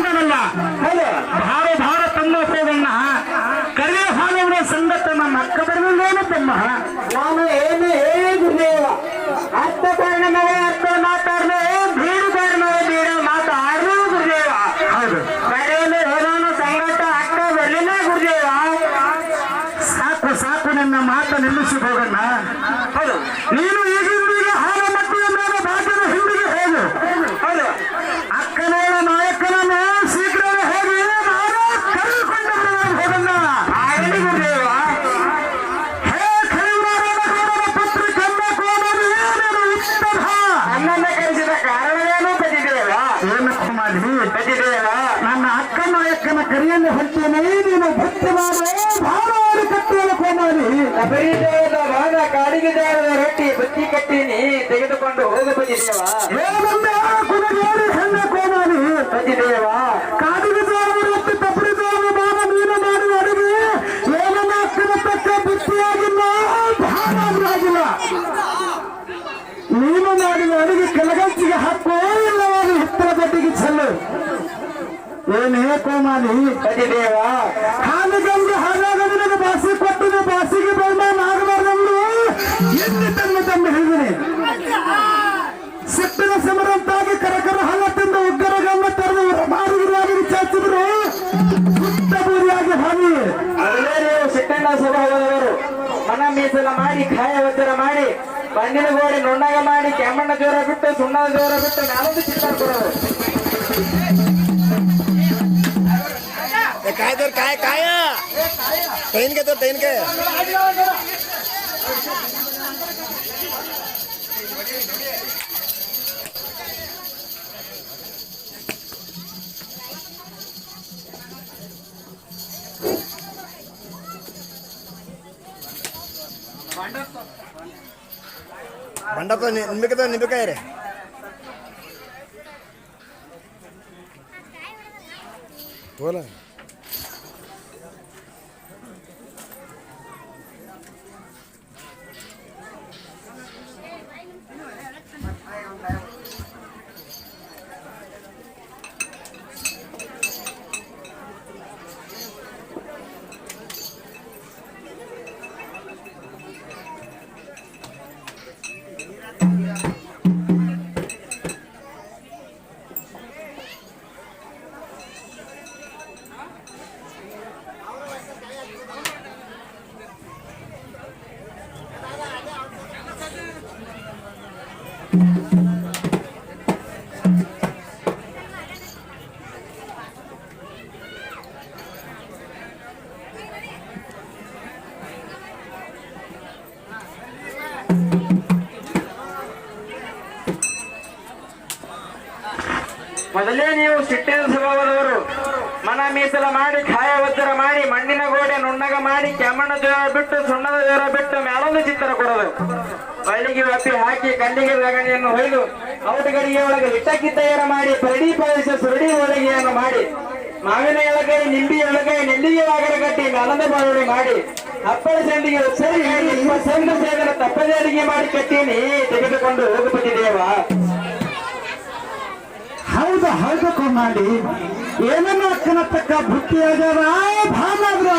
ಬಂದನಲ್ಲ ಹೌದು. ಭಾರ ಭಾರ ತಮ್ಮ ಹೋಗಣ್ಣ ಕರಿಯ ಹಾಲವರ ಸಂಗತ ನಮ್ಮ ಅಕ್ಕ ಬರಲಿಲ್ಲೇನು ತಮ್ಮ? ನಾನು ಏನು ಹೇಳಿ ಗುರುದೇವ ಅರ್ಥ ಕಾರಣವೇ ಅರ್ಥ ಮಾತಾಡ್ಲು ಬೀಡು ಕಾರಣವೇ ಬೀಡ ಮಾತಾಡಲು ಗುರುದೇವ. ಹೌದು. ಕರೆಯಲು ಹೇಳೋನು ಸಂಗತ ಅಕ್ಕ ಬರಲಿಲ್ಲ ಗುರುದೇವ. ಸಾಕು ಸಾಕು ನನ್ನ ಮಾತ ನಿಲ್ಲಿಸಿ ಹೋಗಣ್ಣ. ಹೌದು. ನೀನು ಈಗಿಂದೀಗ ನಾಯಕನ ಕರಿಯನ್ನು ಹೊಂಟೇನೆ ನೀನು ಭಕ್ತಿ ಮಾಡು ಭಾವವಾರಿ ಕಟ್ಟುವ ಕುಮಾರಿ ಅಪರಿಚಯದ ಭಾಗ ಕಾಡಿಗೆ ಜಾರದ ರೊಟ್ಟಿ ಬತ್ತಿ ಕಟ್ಟಿನಿ ತೆಗೆದುಕೊಂಡು ಹೋಗು ಪತಿದೇವ ಏನಂದ ಕುಲಗೇರಿ ಹೆಣ್ಣ ಕೋಮಾರಿ ಪತಿದೇವ ಕಾಡಿಗೆ ಜಾರು ರೊಟ್ಟಿ ತಪ್ಪಡಿ ಜಾರು ಬಾಣ ನೀನು ಮಾಡುವ ಅಡುಗೆ ಏನನ್ನ ಅಕ್ಕನ ತಕ್ಕ ಬುದ್ಧಿಯಾಗಿಲ್ಲ ಭಾವವಾಗಿಲ್ಲ ನೀನು ಮಾಡಿದ ಅಡುಗೆ ಕೆಳಗಂಚಿಗೆ ಹಾಕೋ ಏನೇ ಕೋಮಾಲಿ ಪತಿದೇವ ಹಾಲು ಗಂಗೆ ಹಾಲಾಗ ನಿನಗೆ ಬಾಸಿ ಕೊಟ್ಟಿದೆ ಬಾಸಿಗೆ ಬಂದ ನಾಗಬಾರ್ದೆಂದು ಎಲ್ಲಿ ತನ್ನ ತಮ್ಮ ಹೇಳಿದನೆ ಸಿಟ್ಟಿನ ಸಮರಂತಾಗಿ ಕರಕರ ಹಾಲ ತಿಂದ ಉಗ್ಗರ ಗಮ್ಮ ತೆರೆದು ಮಾರುಗಿರಾಗಿ ಚಾಚಿದ್ರು. ಪುಟ್ಟ ಬೂರಿಯಾಗಿ ಹಾನಿ. ಮೊದಲೇ ನೀವು ಸಿಟ್ಟಣ್ಣ ಸ್ವಭಾವದವರು ಮನ ಮೀಸಲ ಮಾಡಿ, ಖಾಯ ಒತ್ತಡ ಮಾಡಿ ಬಂಡಿನ ಗೋಡೆ ನುಣ್ಣಗ ಮಾಡಿ, ಕೆಮ್ಮಣ್ಣ ಜ್ವರ ಬಿಟ್ಟು, ಸುಣ್ಣದ ಜ್ವರ ಬಿಟ್ಟು ನಾನೊಂದು ಚಿತ್ರ ಕೊಡೋದು काय तर काय काय ट्रेन के तर ट्रेन के ಮಂಡಪ ನಿಂಬಿಕೆ ನಿಂಬಿಕಾಯಿ ರೀ बोला ಮೊದಲೇ ನೀವು ಸಿಟ್ಟಿನ ಸ್ವಭಾವದವರು ಮನ ಮೀಸಲ ಮಾಡಿ ಖಾಯ ಮಾಡಿ ನುಣ್ಣಗ ಮಾಡಿ ಕೆಮ್ಮಣ್ಣ ಜ್ವರ ಬಿಟ್ಟು ಸುಣ್ಣದ ದೇವರ ಬಿಟ್ಟು ಮೇಲೊಂದು ಚಿತ್ರ ಕೊಡೋದು. ಬಳ್ಳಿಗೆ ವ್ಯಾಪಿ ಹಾಕಿ ಕಣ್ಣಿಗೆ ರಗಣಿಯನ್ನು ಹೊಯ್ದು ಔಟಗಡಿಗೆ ಒಳಗೆ ಇಟ್ಟಕ್ಕಿ ತಯಾರ ಮಾಡಿ, ಪರಡಿ ಪಾಯಸ ಸುರಡಿ ಹೋಳಿಗೆಯನ್ನು ಮಾಡಿ, ಮಾವಿನ ಎಳಗೈ ನಿಂಬಿ ಎಳಗೈ ನೆಲ್ಲಿಗೆ ಆಗರ ಕಟ್ಟಿ ಮೇಲೊಂದು ಬಾಳುಡಿ ಮಾಡಿ, ಹಪ್ಪಳ ಸಂಡಿಗೆ ಸರಿ ಸಂಘ ಸೇವನ ತಪ್ಪದೇ ಅಡಿಗೆ ಮಾಡಿ ಕಟ್ಟೀನಿ, ತೆಗೆದುಕೊಂಡು ಹೋಗಪತಿ ದೇವ. ಹೌದು ಹೌದು ಕೊಂಡಿ ಏನನ್ನ ಅಕ್ಕನ ತಕ್ಕ ಆಗ್ಯಾವ? ಈಗಿಂದೀಗ